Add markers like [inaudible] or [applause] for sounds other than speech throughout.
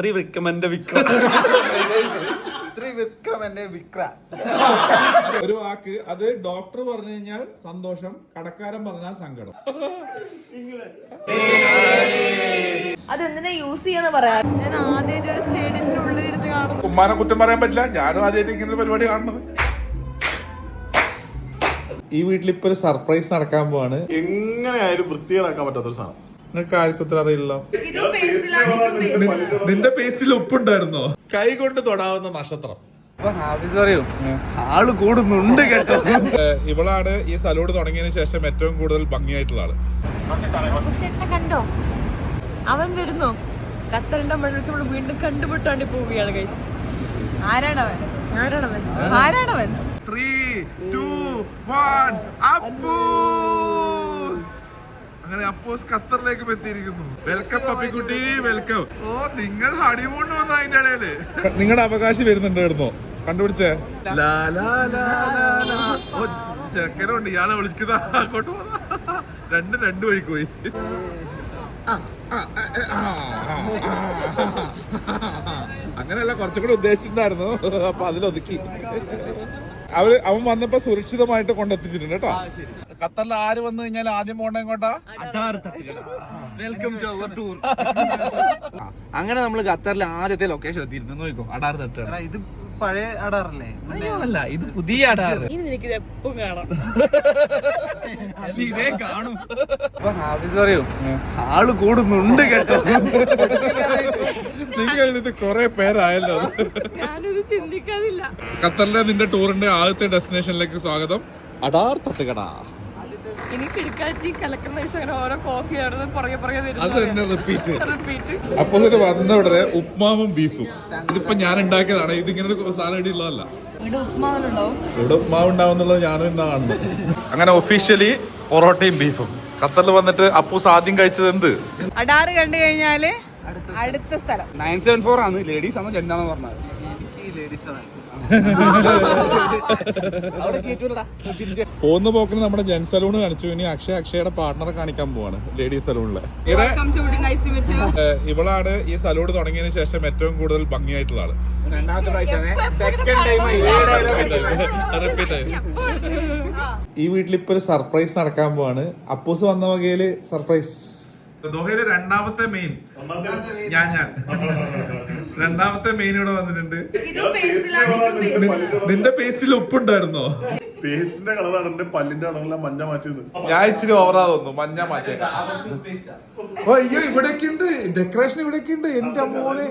ത്രിവിക്രമന്റെ വിക്രം ത്രിവിക്രമന്റെ വിക്ര. ഒരു വാക്ക് അത് ഡോക്ടർ പറഞ്ഞു കഴിഞ്ഞാൽ സന്തോഷം കടക്കാരൻ പറഞ്ഞാൽ സങ്കടം. അതെന്തിനാ യൂസ് ചെയ്യാന്ന് പറയാ ഞാൻ ആദ്യമായിട്ട് ഒരു സ്റ്റേഡിയത്തിന്റെ ഉള്ളിലിരുന്ന് കാണും. ഉമ്മാനെ കുറ്റം പറയാൻ പറ്റില്ല ഞാനും ആദ്യമായിട്ട് ഇങ്ങനെ പരിപാടി കാണുന്നത്. ഈ വീട്ടിൽ ഇപ്പൊ ഒരു സർപ്രൈസ് നടക്കാൻ പോവാണ്. എങ്ങനെയായാലും വൃത്തികളാക്കാൻ പറ്റാത്തൊരു സാധനം. നിങ്ങൾക്ക് ആർക്കും അറിയില്ലല്ലോ. നിന്റെ പേസ്റ്റിൽ ഉപ്പുണ്ടായിരുന്നോ? കൈ കൊണ്ട് തൊടാവുന്ന നക്ഷത്രം. ആൾ കൂടുന്നുണ്ട് കേട്ടോ. ഇവളാണ് ഈ സലൂഡ് തുടങ്ങിയതിന് ശേഷം ഏറ്റവും കൂടുതൽ ഭംഗിയായിട്ടുള്ള ആൾ. പക്ഷെ കണ്ടോ? അവൻ വരുന്നു. ഖത്തറിന്റെ മണ്ണിൽ നമ്മൾ വീണ്ടും കണ്ടുപിട്ടാണ് പോവുകയാണ് ഗൈസ് ആരാണവൻ? ആരാണവൻ? ആരാണവൻ? ത്രീ ടു വൺ അങ്ങനെ അപ്പൂസ് ഖത്തറിലേക്ക് എത്തിയിരിക്കുന്നു വെൽക്കം പപ്പിക്കുട്ടി വെൽക്കം ഓ നിങ്ങൾ ഹണിമൂൺ വന്നു അതിന്റെ ഇടയിൽ നിങ്ങളുടെ അവകാശം വരുന്നുണ്ടായിരുന്നോ കണ്ടുപിടിച്ചേ ലാ, ലാ, ലാ, ലാ, ലാ. ഓ, ചെക്കനുണ്ട് ഇയാളെ വിളിക്കുന്ന അങ്ങോട്ട് പോന്ന രണ്ട് രണ്ട് വഴിക്ക് പോയി. അങ്ങനെയല്ല കുറച്ചും കൂടെ ഉദ്ദേശിച്ചിട്ടുണ്ടായിരുന്നു അപ്പൊ അതിലൊതുക്കി അവർ അവൻ വന്നപ്പോ സുരക്ഷിതമായിട്ട് കൊണ്ടെത്തിച്ചിട്ടുണ്ട് കേട്ടോ ഖത്തറിൽ ആര് വന്നു കഴിഞ്ഞാൽ ആദ്യം പോകണ്ട എങ്ങോട്ടാ വെൽക്കം ടു അവർ ടൂർ അങ്ങനെ നമ്മൾ ഖത്തറിലെ ആദ്യത്തെ ലൊക്കേഷൻ എത്തിയിരുന്നു. നോക്കോ അടാർ തട്ട് ഇത് പഴയ അടാറല്ലേ? അല്ല ഇത് പുതിയ അടാർ. ഇനി നിനക്ക് ഇത് എപ്പം കാണാം ഇതേ കാണും. പറയൂ ആൾ കൂടുന്നുണ്ട് കേട്ടോ. നിങ്ങൾ ഇത് കൊറേ പേരായല്ലോ. ഞാനിത് ചിന്തിക്കാതില്ല ഖത്തറിലെ നിന്റെ ടൂറിന്റെ ആദ്യത്തെ ഡെസ്റ്റിനേഷനിലേക്ക് സ്വാഗതം. അടാർ തട്ടുകട. ഇനി കിടക്കാച്ചി കലക്കർ നൈസ് അങ്ങനെ ഓരോ കോഫി ആയിരുന്നു പുറകെ പുറകെ അത് തന്നെ റിപ്പീറ്റ് റിപ്പീറ്റ് അപ്പൊ വന്ന ഉടനെ ഉപ്മാവും ബീഫും ഇതിപ്പോ ഞാൻ ഉണ്ടാക്കിയതാണ്. ഇതിങ്ങനെ സാധനം ഇവിടെ ഉള്ളതല്ല. ഇവിടെ ഉപ്മാവ് ഉണ്ടാവുന്നുള്ളത് ഞാനും ഇന്നാ കാണുന്നത് അങ്ങനെ ഒഫീഷ്യലി പൊറോട്ടയും ബീഫും ഖത്തറിൽ വന്നിട്ട് അപ്പൂസ് ആദ്യം കഴിച്ചത് എന്ത്? അടാറ് കണ്ടു കഴിഞ്ഞാൽ അടുത്ത സ്ഥലം. നയൻ സെവൻ ഫോർ ആണ്. ലേഡീസ് ആണോ ജെന്റാന്ന് പറഞ്ഞത്. പോകുന്ന പോക്കിന് നമ്മുടെ ജെൻ സലൂൺ കാണിച്ചു. ഇനി അക്ഷയ അക്ഷയുടെ പാർട്ണറെ കാണിക്കാൻ പോവാണ് ലേഡീസ് സലൂണിൽ. ഇവളാണ് ഈ സലൂൺ തുടങ്ങിയതിന് ശേഷം ഏറ്റവും കൂടുതൽ ഭംഗിയായിട്ടുള്ള ആൾ. ഈ വീട്ടിൽ ഇപ്പൊ ഒരു സർപ്രൈസ് നടക്കാൻ പോവാണ്. അപ്പൂസ് വന്ന വകയിൽ സർപ്രൈസ് ദോഹയിലെ രണ്ടാമത്തെ മെയിൻ ഞാൻ ഞാൻ. [laughs] രണ്ടാമത്തെ മെയിൻ ഇവിടെ വന്നിട്ടുണ്ട്. നിന്റെ പേസ്റ്റിൽ ഉപ്പുണ്ടായിരുന്നോ? പേസ്റ്റിന്റെ കളറാണ് എന്റെ പല്ലിന്റെ കളറെല്ലാം മഞ്ഞ മാറ്റിയത്. ഞാൻ ഇച്ചിരി ഓവറാ തോന്നുന്നു മഞ്ഞ മാറ്റിയേക്കാം. ഓ, അയ്യോ ഇവിടേക്കുണ്ട് ഡെക്കറേഷൻ ഇവിടേക്കുണ്ട് എന്റെ മോനെ.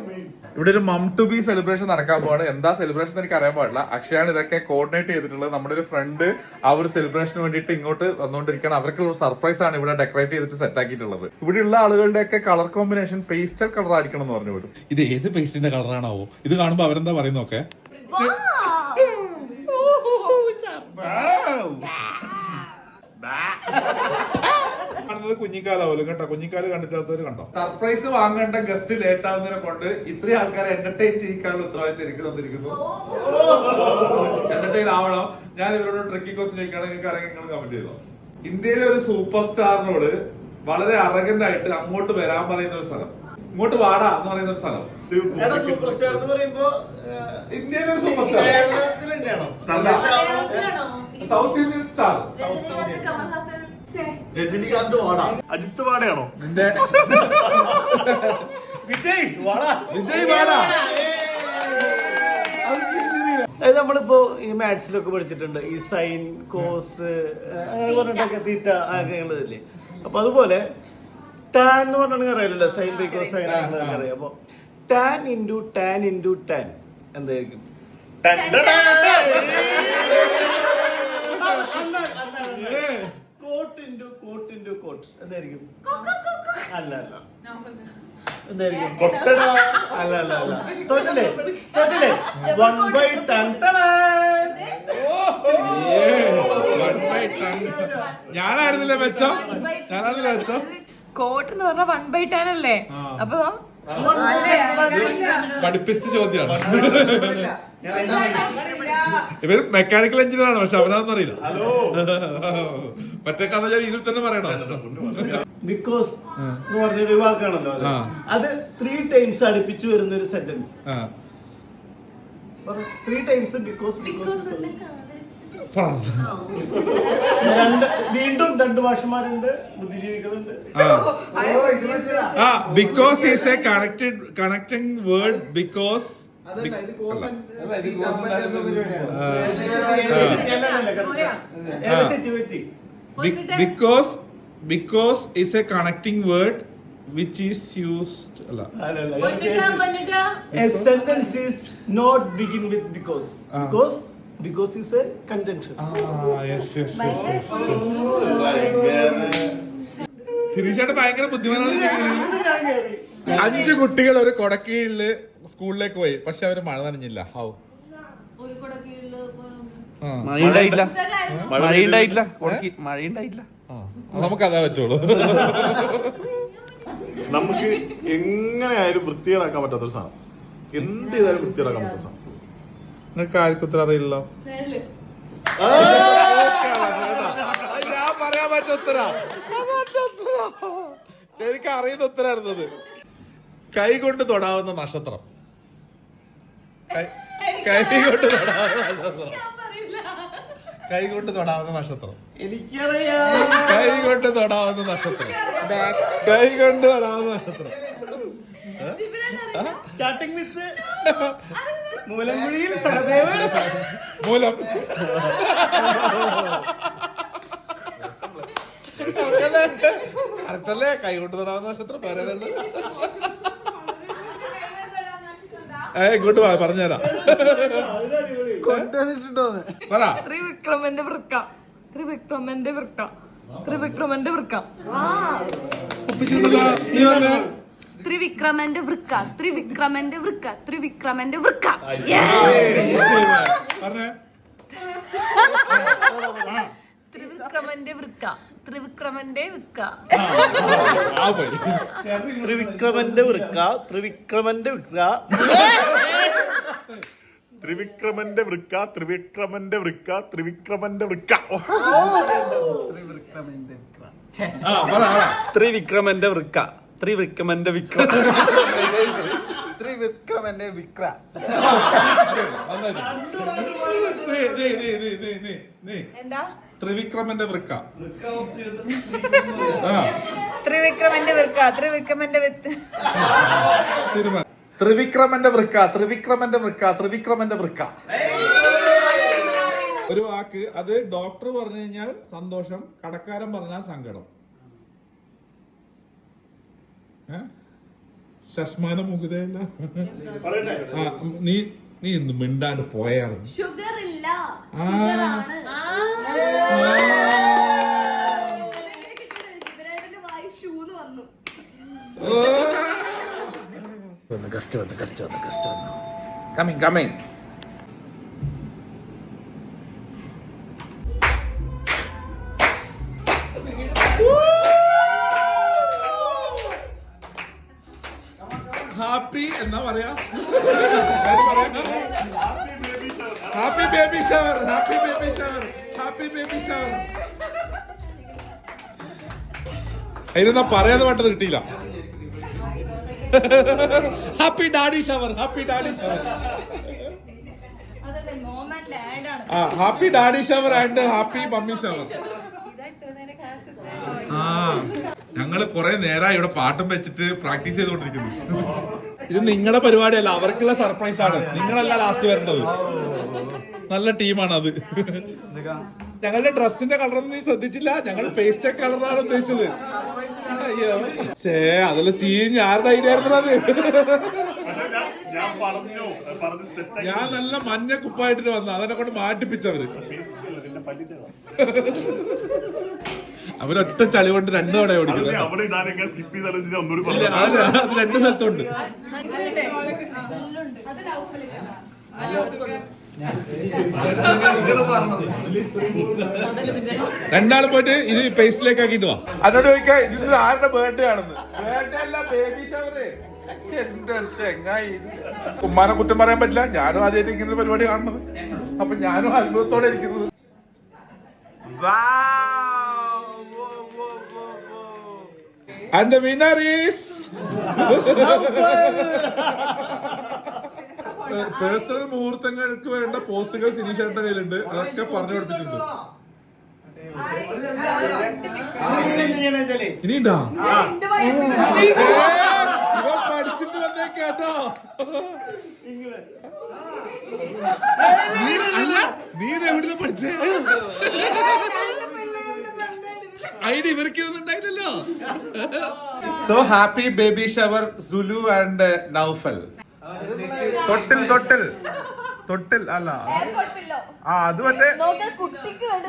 ഇവിടെ ഒരു മം ടു ബി സെലിബ്രേഷൻ നടക്കാൻ പോവാണ്. എന്താ സെലിബ്രേഷൻ എനിക്ക് അറിയാൻ പാടില്ല. അക്ഷയാണ് ഇതൊക്കെ കോർഡിനേറ്റ് ചെയ്തിട്ടുള്ളത്. നമ്മുടെ ഒരു ഫ്രണ്ട് ആ ഒരു സെലിബ്രേഷന് വേണ്ടിയിട്ട് ഇങ്ങോട്ട് വന്നുകൊണ്ടിരിക്കുകയാണ്. അവർക്കുള്ള ഒരു സർപ്രൈസ് ആണ് ഇവിടെ ഡെക്കറേറ്റ് ചെയ്തിട്ട് സെറ്റ് ആക്കിയിട്ടുള്ളത്. ഇവിടെയുള്ള ആളുകളുടെ ഒക്കെ കളർ കോമ്പിനേഷൻ പേസ്റ്റൽ കളർ ആയിരിക്കണം എന്ന് പറഞ്ഞു വിടും ഇത് ഏത് പേസ്റ്റിന്റെ കളറാണാവോ ഇത് കാണുമ്പോ അവരെന്താ പറയുന്നൊക്കെ കാണുന്നത് കുഞ്ഞിക്കാലാവല്ലോ കേട്ടോ കുഞ്ഞിക്കാൽ കണ്ടിട്ടാത്തവര് കണ്ടോ? സർപ്രൈസ് വാങ്ങേണ്ട ഗസ്റ്റ് ലേറ്റ് ആവുന്നതിനെ കൊണ്ട് ഇത്രയും ആൾക്കാരെ എന്റർടൈൻ ചെയ്യിക്കാനുള്ള ഉത്തരവാദിത്തം എനിക്ക് തന്നിരിക്കുന്നു. എന്റർടൈൻ ആവണം. ഞാൻ ഇവരോട് ട്രിക്കി ക്വസ്റ്റ്യൻ ചോദിക്കുകയാണെങ്കിൽ നിങ്ങൾക്ക് അറിയാൻ നിങ്ങൾ കമന്റ് ചെയ്തോ? ഇന്ത്യയിലെ ഒരു സൂപ്പർ സ്റ്റാറിനോട് വളരെ അറഗന്റ് ആയിട്ട് അങ്ങോട്ട് വരാൻ പറയുന്ന ഒരു സ്ഥലം. ഇങ്ങോട്ട് വാടാ എന്ന് പറയുന്ന ഒരു സ്ഥലം. സൂപ്പർ സ്റ്റാർ എന്ന് പറയുമ്പോ ഇന്ത്യയിലെ ഒരു super star south Indian star. Rajinikanth വാടാ. അജിത്ത് വാടയാണോ? നിന്റെ വിജയ് വാടാ. വിജയ് വാടാ. അതായത് നമ്മളിപ്പോ ഈ മാത്സിലൊക്കെ പഠിച്ചിട്ടുണ്ട്. ഈ സൈൻ കോസ് അങ്ങനെ പറഞ്ഞിട്ടൊക്കെ തീറ്റ അങ്ങനെയുള്ളതില്ലേ അപ്പൊ അതുപോലെ ടാൻ എന്ന് പറഞ്ഞിട്ടുണ്ടെങ്കിൽ അറിയില്ലല്ലോ സൈൻ ബൈ കോസ് അങ്ങനെ അറിയാം. അപ്പൊ tan into tan into tan എന്തായിരിക്കും? Cot. Into cot into cot എന്തായിരിക്കും അല്ല അല്ല. എന്തായിരിക്കും? അല്ല അല്ല അല്ല. [laughs] തൊട്ടില്ലേ? തൊട്ടില്ലേ? വൺ ബൈ ടൺ ഞാനായിരുന്നില്ല മെച്ചം? ഞാനായിരുന്നില്ല മെച്ചം? കോട്ട് എന്ന് പറഞ്ഞാൽ വൺ ബൈ ടെൻ അല്ലേ അപ്പൊ പഠിപ്പിച്ച ചോദ്യമാണ്. ഇവർ മെക്കാനിക്കൽ എഞ്ചിനീയർ ആണ് പക്ഷെ അവനാന്ന് അറിയില്ല. മറ്റേ കഥ ഞാൻ ഇതിൽ തന്നെ പറയണോ? ബിക്കോസ് എന്ന് വാക്കാണല്ലോ അത്. ത്രീ ടൈംസ് അടുപ്പിച്ചു വരുന്ന ഒരു സെന്റൻസ് ആ. Three times because because. രണ്ട് വീണ്ടും രണ്ട് ഭാഷമാരുണ്ട് ബുദ്ധിജീവികളുണ്ട് ആ. Because is a connected connecting word because because because is a connecting word which is used അല്ല A sentence is not begin with because. Ah. Because because is a conjunction. ഫിനിഷായിട്ട് ഭയങ്കര ബുദ്ധിമാനാണ് അഞ്ച് കുട്ടികൾ ഒരു കൊടക്കീഴിൽ സ്കൂളിലേക്ക് പോയി. പക്ഷെ അവർ മഴ നനഞ്ഞില്ല. ഹൗ? ഒരു കുട കീഴിൽ മഴയുണ്ടായില്ല മഴയുണ്ടായില്ല മഴയുണ്ടായില്ല നമുക്ക് അതാ പറ്റുള്ളൂ. നമുക്ക് എങ്ങനെയായാലും വൃത്തികേടാക്കാൻ പറ്റാത്തൊരു സാധനം. എന്ത് ചെയ്താലും വൃത്തികേടാക്കാൻ പറ്റുന്ന സാധനം. നിങ്ങൾക്ക് ആർക്കും ഉത്തരം അറിയില്ലല്ലോ? ഞാൻ പറയാൻ പറ്റ ഉത്തര എനിക്ക് അറിയുന്ന ഉത്തരായിരുന്നത്. കൈ കൊണ്ട് തൊടാവുന്ന നക്ഷത്രം. കൈ- കൈ കൊണ്ട് തൊടാവുന്ന നക്ഷത്രം. കൈ കൊണ്ട് തൊടാവുന്ന നക്ഷത്രം. എനിക്കറിയാം കൈ കൊണ്ട് തൊടാവുന്ന നക്ഷത്രം. കൈ കൊണ്ട് തൊടാവുന്ന നക്ഷത്രം. സ്റ്റാർട്ടിംഗ് വിത്ത് [laughs] മൂലങ്കുഴിയിൽ സഹദേവൻ മൂലം. കറക്റ്റല്ലേ? കൈകൊണ്ട് തൊടാവുന്ന നക്ഷത്രം പറയുന്നുണ്ട് ഏ ഇങ്ങോട്ട് വാ പറഞ്ഞുതരാം. കൊണ്ടുവന്നിട്ടുണ്ടോ പറ. ത്രിവിക്രമന്റെ വൃക്ക. ത്രിവിക്രമന്റെ വൃക്ക. ത്രിവിക്രമന്റെ വൃക്ക. ഒപ്പിച്ചിട്ടുണ്ടല്ലോ. വൃക്ക ത്രിവിക്രമന്റെ വൃക്ക ത്രിവിക്രമന്റെ വൃക്ക. ത്രിവിക്രമന്റെ വൃക്ക ത്രിവിക്രമന്റെ വൃക്ക. ത്രിവിക്രമന്റെ വൃക്ക ത്രിവിക്രമന്റെ വൃക്ക. ത്രിവിക്രമന്റെ വൃക്ക ത്രിവിക്രമന്റെ വൃക്ക ത്രിവിക്രമന്റെ വൃക്ക. ത്രിവിക്രമന്റെ വൃക്ക. ത്രിവിക്രമന്റെ വൃക്ക. ത്രിവിക്രമന്റെ വിക്ര. ത്രിവിക്രമന്റെ വിക്ര. എന്താ? ത്രിവിക്രമന്റെ വൃക്ക. ആ. ത്രിവിക്രമന്റെ വൃക്ക ത്രിവിക്രമന്റെ വിത്ത്. ത്രിവിക്രമന്റെ വൃക്ക ത്രിവിക്രമന്റെ വൃക്ക ത്രിവിക്രമന്റെ വൃക്ക. ഒരു വാക്ക് അത് ഡോക്ടർ പറഞ്ഞു കഴിഞ്ഞാൽ സന്തോഷം കടക്കാരൻ പറഞ്ഞാൽ സങ്കടം. മുകുതയല്ല ആ, നീ നീ ഇന്ന് മിണ്ടാണ്ട് പോയാണ് ഷുഗർ ഇല്ല കഷ്ടം കഷ്ടം വന്നു കമ്മിങ് കമ്മിങ് എന്നാ പറയാ? Happy baby shower happy baby shower happy baby shower അതിനെന്നാ പറയാതെ പെട്ടത് കിട്ടിയില്ല. Happy daddy shower happy daddy shower ആ happy daddy shower and happy mummy shower ആ ഞങ്ങൾ കൊറേ നേരമായി ഇവിടെ പാട്ടും വെച്ചിട്ട് പ്രാക്ടീസ് ചെയ്തുകൊണ്ടിരിക്കുന്നു. ഇത് നിങ്ങളുടെ പരിപാടിയല്ല അവർക്കുള്ള സർപ്രൈസ് ആണ്. നിങ്ങളല്ല ലാസ്റ്റ് വരേണ്ടത്. നല്ല ടീമാണ് അത് ഞങ്ങളുടെ ഡ്രസ്സിന്റെ കളർ നീ ശ്രദ്ധിച്ചില്ല. ഞങ്ങൾ പേസ്റ്റ് കളറാണ് ഉദ്ദേശിച്ചത്. ചേ ഛേ ചീഞ്ഞ് ചീഞ്ഞ ആരുടെ ഐഡിയ ആയിരുന്നു അത്? ഞാൻ- ഞാൻ പറഞ്ഞു സെറ്റ് ഞാൻ നല്ല മഞ്ഞ കുപ്പായിട്ടിട്ട് വന്നു. അതിനെ കൊണ്ട് മാറ്റിപ്പിച്ചവര്. [laughs] അവരൊറ്റ ചളി കൊണ്ട് രണ്ടു തവണ ഓടിക്കുന്നത് അവിടെ ഇടാനൊക്കെ സ്കിപ്പ് ചെയ്താലും ഒന്നൂടി അത് രണ്ട് സ്ഥലത്തുണ്ട്. രണ്ടാൾ പോയിട്ട് ഇത് പേസ്റ്റിലേക്ക് ആക്കിട്ട് വാ. അതോട് ചോദിക്കാ ഇത് ആരുടെ ബർത്ത്ഡേ ആണെന്ന്? ബേർത്ത്ഡേ അല്ല ബേബി ഷവറ് എന്റെ ചെങ്ങായി. ഉമ്മാനെ കുറ്റം പറയാൻ പറ്റില്ല. ഞാനും ആദ്യമായിട്ട് ഇങ്ങനെ പരിപാടി കാണുന്നത്. അപ്പൊ ഞാനും അത്ഭുതത്തോടെ ഇരിക്കുന്നത്. And the winner is personal മുഹൂർത്തങ്ങൾക്ക് വേണ്ട പോസ്റ്റുകൾ സിനീഷേട്ടന്റെ കയ്യിലുണ്ട്. അതൊക്കെ പറഞ്ഞു പഠിപ്പിച്ചിട്ടുണ്ട് ഇനിയുണ്ടോ പഠിച്ചിട്ട് വന്നേ കേട്ടോ. നീ ഇത് എവിടുന്ന് പഠിച്ചേ? അതിന് ഇവർക്ക് ഇതൊന്നും so happy baby shower Sulu and Naufal തൊട്ടിൽ തൊട്ടിൽ. തൊട്ടിൽ അല്ല. ആ അത് മറ്റേ കുട്ടിക്ക് വേണ്ട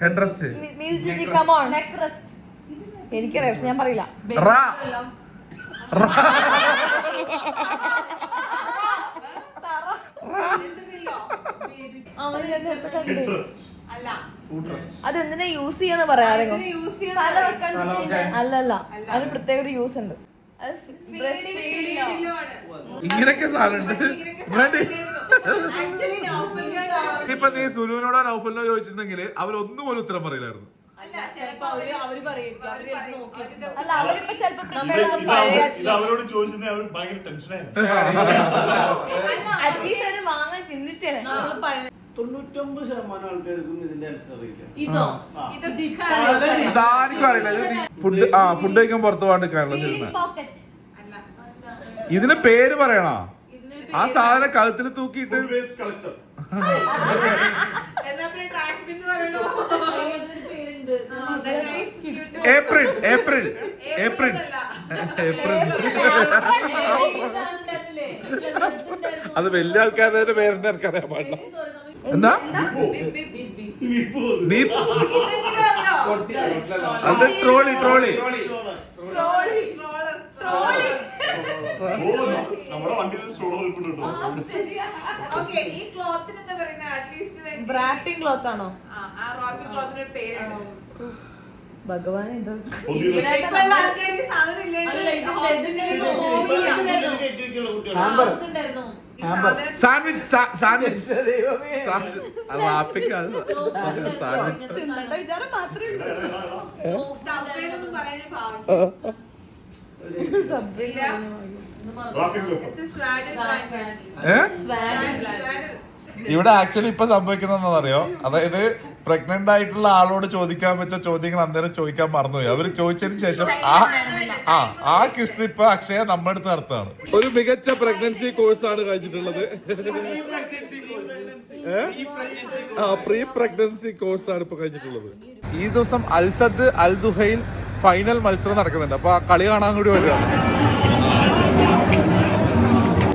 ഹെഡ് റെസ്റ്റ് എനിക്കറിയാം പക്ഷെ ഞാൻ പറയില്ല. ഞാൻ നേരത്തെ കണ്ട്. അതെന്തിനാ യൂസ് ചെയ്യാന്ന് പറയാതെ അല്ലല്ല അതിന് പ്രത്യേക ഒരു യൂസ് ഉണ്ട്. ഇങ്ങനൊക്കെ ഇപ്പൊ നീ സുലുവിനോടോ നൗഫലിനോ ചോദിച്ചിട്ടുണ്ടെങ്കിൽ അവരൊന്നും പോലും ഉത്തരം പറയില്ലായിരുന്നു. അവരോട് ചോദിച്ചത് അവർ ഭയങ്കര ടെൻഷനായിരുന്നു വാങ്ങാൻ ചിന്തിച്ചേനെ തൊണ്ണൂറ്റൊമ്പത് ശതമാനം ആൾക്കാർക്കും ഇതിന്റെ ആൻസർ അറിയില്ല. ഇതോ? ഇതാർക്കും അറിയില്ല. ഫുഡ് ആ ഫുഡ് കഴിക്കാൻ പുറത്തു പോകാണ്ട് കേരളത്തിൽ പോക്കറ്റ് ഇതിന് പേര് പറയണോ? ആ സാധനം കഴുത്തിൽ തൂക്കിയിട്ട് waste collector April April April April അത് വലിയ ആൾക്കാരുടെ പേരെന്നെ എനിക്കറിയാൻ പാടില്ല എന്താ? ബീപ്പ് അത് ട്രോളി ട്രോളി. ക്ലോത്ത് ആണോ? ഭഗവാൻ സാധനം സാൻഡ്വിച്ച് സാൻഡ്വിച്ച്. [laughs] റാപ്പിക്ക് [laughs] സാൻഡ്വിച്ച്. ഇവിടെ ആക്ച്വലി ഇപ്പൊ സംഭവിക്കുന്നത് അറിയോ അതായത് പ്രഗ്നന്റ് ആയിട്ടുള്ള ആളോട് ചോദിക്കാൻ വെച്ച ചോദ്യങ്ങൾ അന്നേരം ചോദിക്കാൻ മറന്നുപോയി. അവർ ചോദിച്ചതിന് ശേഷം ആ ആ ആ ക്വിസ് ഇപ്പൊ അക്ഷയ നമ്മുടെ അടുത്ത് നടത്താണ് ഒരു മികച്ച പ്രഗ്നൻസി കോഴ്സ് ആണ് കഴിഞ്ഞിട്ടുള്ളത്. ആ പ്രീ പ്രഗ്നൻസി കോഴ്സ് ആണ് ഇപ്പൊ കഴിഞ്ഞിട്ടുള്ളത്. ഈ ദിവസം അൽസദ് അൽ ദുഹയിൽ ഫൈനൽ മത്സരം നടക്കുന്നുണ്ട്. അപ്പൊ ആ കളി കാണാൻ കൂടി വരികയാണ്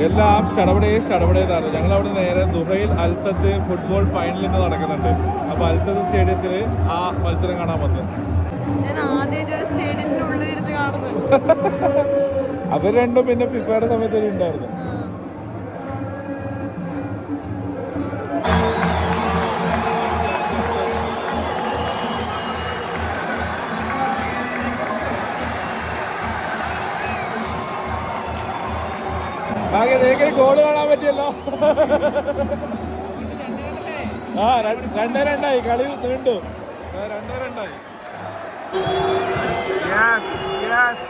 എല്ലാം ഷടവടേ ഷടപടേതാണ് ഞങ്ങൾ അവിടെ നേരെ ദുഹയിൽ അൽസദ് ഫുട്ബോൾ ഫൈനൽ ഇന്ന് നടക്കുന്നുണ്ട്. സ്റ്റേഡിയത്തിൽ സ്റ്റേഡിയത്തിൽ ആ മത്സരം കാണാൻ വന്നത്. അവർ രണ്ടും പിന്നെ ഫിഫയുടെ സമയത്ത് ഉണ്ടായിരുന്നു. ആകെ നിങ്ങൾക്ക് ഗോൾ കാണാൻ പറ്റിയല്ലോ. ആ രണ്ടേ രണ്ടായി. കളി നീണ്ടു. രണ്ടേ രണ്ടായി. Yes yes